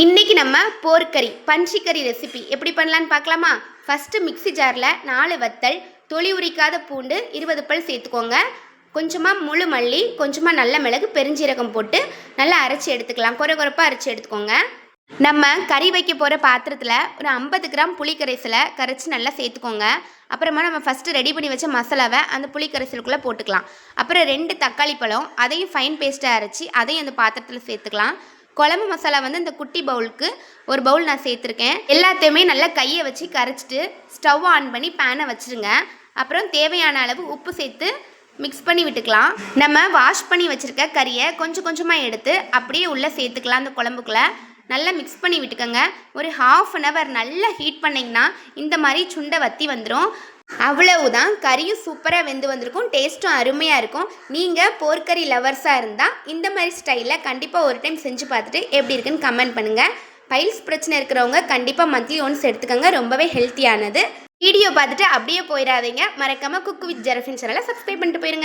இன்னைக்கு நம்ம போர்க்கறி பன்றிக்கறி ரெசிபி எப்படி பண்ணலான்னு பார்க்கலாமா? ஃபஸ்ட்டு மிக்ஸி ஜாரில் நாலு வத்தல் தொளி உரிக்காத பூண்டு இருபது பல் சேர்த்துக்கோங்க. கொஞ்சமாக முழு மல்லி கொஞ்சமாக நல்ல மிளகு பெருஞ்சீரகம் போட்டு நல்லா அரைச்சி எடுத்துக்கலாம். குறை குறைப்பாக அரைச்சி எடுத்துக்கோங்க. நம்ம கறி வைக்க போகிற பாத்திரத்தில் ஒரு ஐம்பது கிராம் புளிக்கரைசலை கரைச்சி நல்லா சேர்த்துக்கோங்க. அப்புறமா நம்ம ஃபஸ்ட்டு ரெடி பண்ணி வச்ச மசாலாவை அந்த புளிக்கரைசலுக்குள்ளே போட்டுக்கலாம். அப்புறம் ரெண்டு தக்காளி பழம் அதையும் ஃபைன் பேஸ்ட்டாக அரைச்சி அதையும் அந்த பாத்திரத்தில் சேர்த்துக்கலாம். குழம்பு மசாலா வந்து இந்த குட்டி பவுலுக்கு ஒரு பவுல் நான் சேர்த்துருக்கேன். எல்லாத்தையுமே நல்லா கையை வச்சு கரைச்சிட்டு ஸ்டவ் ஆன் பண்ணி பேனை வச்சுருங்க. அப்புறம் தேவையான அளவு உப்பு சேர்த்து மிக்ஸ் பண்ணி விட்டுக்கலாம். நம்ம வாஷ் பண்ணி வச்சுருக்க கறியை கொஞ்சம் கொஞ்சமாக எடுத்து அப்படியே உள்ளே சேர்த்துக்கலாம் அந்த குழம்புக்குள்ளே. நல்லா மிக்ஸ் பண்ணி விட்டுக்கோங்க. ஒரு ஹாஃப் அன் ஹவர் நல்லா ஹீட் பண்ணிங்கன்னா இந்த மாதிரி சுண்டை வத்தி வந்துடும் அவ்வளவுதான். கறியும் சூப்பராக வெந்து வந்திருக்கும். டேஸ்ட்டும் அருமையாக இருக்கும். நீங்கள் போர்க்கறி லவர்ஸாக இருந்தால் இந்த மாதிரி ஸ்டைலில் கண்டிப்பாக ஒரு டைம் செஞ்சு பார்த்துட்டு எப்படி இருக்குன்னு கமெண்ட் பண்ணுங்கள் பைல்ஸ் பிரச்சனை இருக்கிறவங்க கண்டிப்பாக மந்த்லி ஒன்ஸ் எடுத்துக்கோங்க. ரொம்பவே ஹெல்த்தியானது வீடியோ பார்த்துட்டு அப்படியே போயிடாதீங்க. மறக்காமல் குக் வித் ஜெரஃபின் சேனலை சப்ஸ்கிரைப் பண்ணிட்டு போயிருங்க.